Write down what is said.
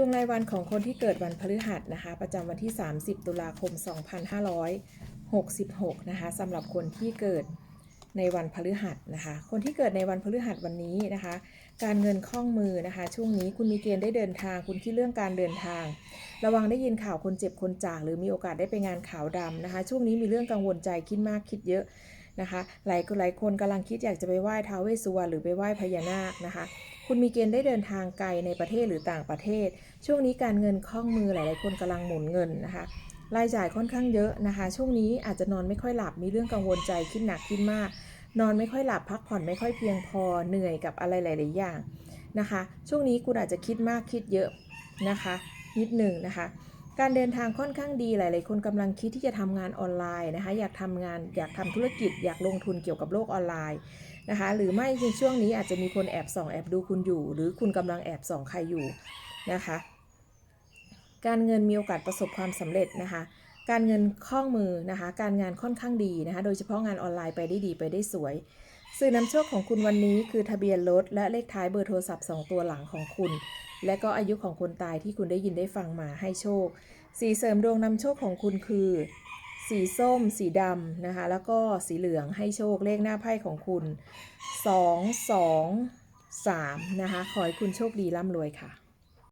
ดวงรายวันของคนที่เกิดวันพฤหัสนะคะ ประจำวันที่ 30 ตุลาคม 2566 นะคะสำหรับคนที่เกิดในวันพฤหัสนะคะ คนที่เกิดในวันพฤหัสวันนี้นะคะ การเงินคล่องมือนะคะ ช่วงนี้คุณมีเกณฑ์ได้เดินทาง คุณคิดเรื่องการเดินทาง ระวังได้ยินข่าวคนเจ็บคนจาก หรือมีโอกาสได้ไปงานขาวดำนะคะ ช่วงนี้มีเรื่องกังวลใจคิดมากคิดเยอะ นะคะหลายหลายคนกำลังคิดอยากจะไปไหว้ท้าวเวสสุวรรณหรือไปไหว้พญานาคนะคะ คุณมีเกณฑ์ได้เดินทางไกลในประเทศหรือต่างประเทศ ช่วงนี้การเงินคล่องมือหลาย ๆ คนกำลังหมุนเงินนะคะรายจ่ายค่อนข้างเยอะนะคะ ช่วงนี้อาจจะนอนไม่ค่อยหลับมีเรื่องกังวลใจคิดหนักคิดมาก นอนไม่ค่อยหลับพักผ่อนไม่ค่อยเพียงพอเหนื่อยกับอะไรหลาย ๆ อย่างนะคะ ช่วงนี้คุณอาจจะคิดมากคิดเยอะนะคะ นิดหนึ่งนะคะ การเดินทางค่อนข้างดีหลาย ๆ คนกำลังคิดที่จะทำงานออนไลน์นะคะ อยากทำงานอยากทำธุรกิจ อยากลงทุนเกี่ยวกับโลกออนไลน์นะคะ หรือไม่ในช่วงนี้อาจจะมีคนแอบส่องแอบดูคุณอยู่ หรือคุณกำลังแอบส่องใครอยู่นะคะ การเงินมีโอกาสประสบความสำเร็จนะคะ การเงินคล่องมือนะคะ การงานค่อนข้างดีนะคะ โดยเฉพาะงานออนไลน์ไปได้ดีไปได้สวย สื่อนำโชคของคุณวันนี้คือทะเบียนรถและเลขท้ายเบอร์โทรศัพท์ 2 ตัวหลังของคุณ และก็อายุของคนตายที่คุณได้ยินได้ฟังมาให้โชค สีเสริมดวงนำโชคของคุณคือ สีส้ม สีดำนะคะ แล้วก็สีเหลืองให้โชคเลขหน้าไพ่ของคุณ 2 2 3 นะคะ ขอให้คุณโชคดีร่ำรวยค่ะ